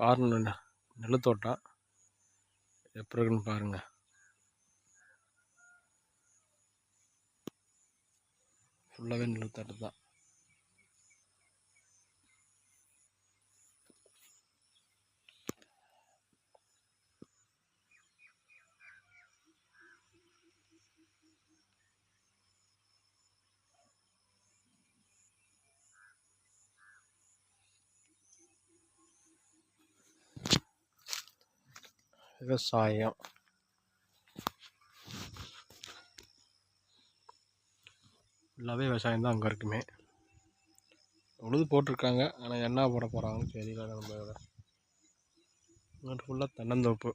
பாருங்க நிலத்தோட்டம் எப்படி இருக்குன்னு பாருங்கள் ஃபுல்லாகவே நிலத்தோட்டம் தான் விவசாயம் ஃபுல்லாகவே விவசாயம் தான் அங்கே இருக்குமே. உழுது போட்டிருக்காங்க. ஆனால் என்ன போட போகிறாங்கன்னு தெரியல நம்மளோட இங்கிட்டு ஃபுல்லாக தென்னந்தோப்பு.